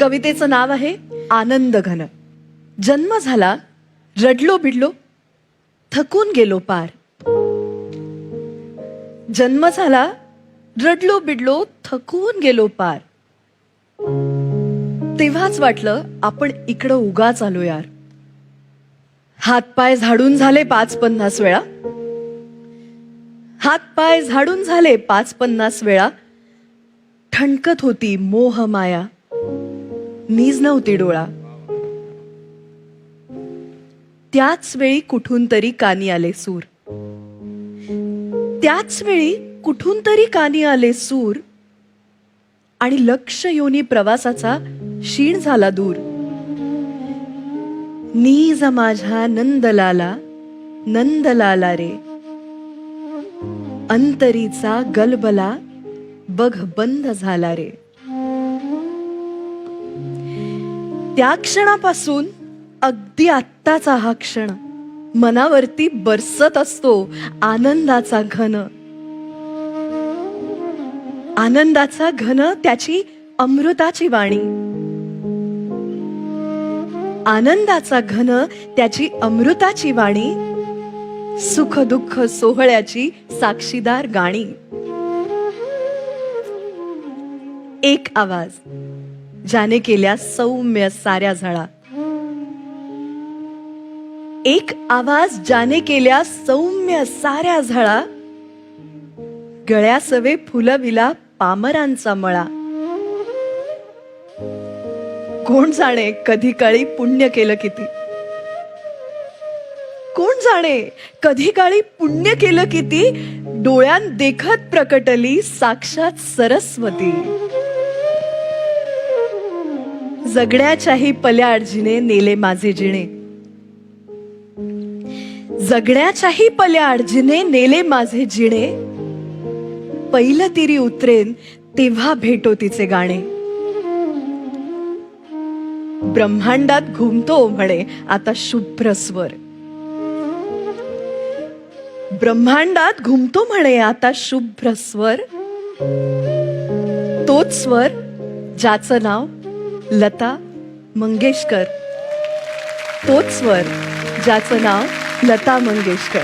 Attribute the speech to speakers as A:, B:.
A: कवितेचं नाव आहे आनंद घन. जन्म झाला रडलो बिडलो थकून गेलो पार. जन्म झाला रडलो बिडलो थकून गेलो पार. तेव्हाच वाटलं आपण इकडं उगाच आलो यार. हातपाय झाडून झाले पाच पन्नास वेळा. हातपाय झाडून झाले पाच पन्नास वेळा. ठणकत होती मोह माया. नीज नव्हती डोळा. त्याच वेळी कुठून तरी कानी आले सूर. त्याच वेळी कुठून तरी कानी आले सूर आणि लक्ष योनी प्रवासाचा क्षीण झाला दूर. नीज माझ्या नंदलाला नंदलाला रे. अंतरीचा गलबला बघ बंद झाला रे. त्या क्षणापासून अगदी आत्ताचा हा क्षण मनावरती बरसत असतो आनंदाचा घन. आनंदाचा घन त्याची अमृताची वाणी. आनंदाचा घन त्याची अमृताची वाणी. सुख दुःख सोहळ्याची साक्षीदार गाणी. एक आवाज. ज्याने केल्या सौम्य साऱ्या झळा. एक आवाज ज्याने केल्या सौम्य साऱ्या झळा. गळ्यासवे फुलविला पामरांचा मळा. कोण जाणे कधी काळी पुण्य केलं किती? कोण जाणे कधी काळी पुण्य केलं किती? डोळ्यां देखत प्रकटली साक्षात सरस्वती. जगण्याच्याही पल्याडजीने नेले माझे जिणे. जगण्याच्याही पल्याडजीने नेले माझे जिणे. पहिलं तिरी उतरेन तेव्हा भेटो तिचे गाणे. ब्रह्मांडात घुमतो म्हणे आता शुभ्र स्वर. ब्रह्मांडात घुमतो म्हणे आता शुभ्र स्वर. तोच स्वर ज्याचं नाव लता मंगेशकर. तोच स्वर ज्याचं नाव लता मंगेशकर.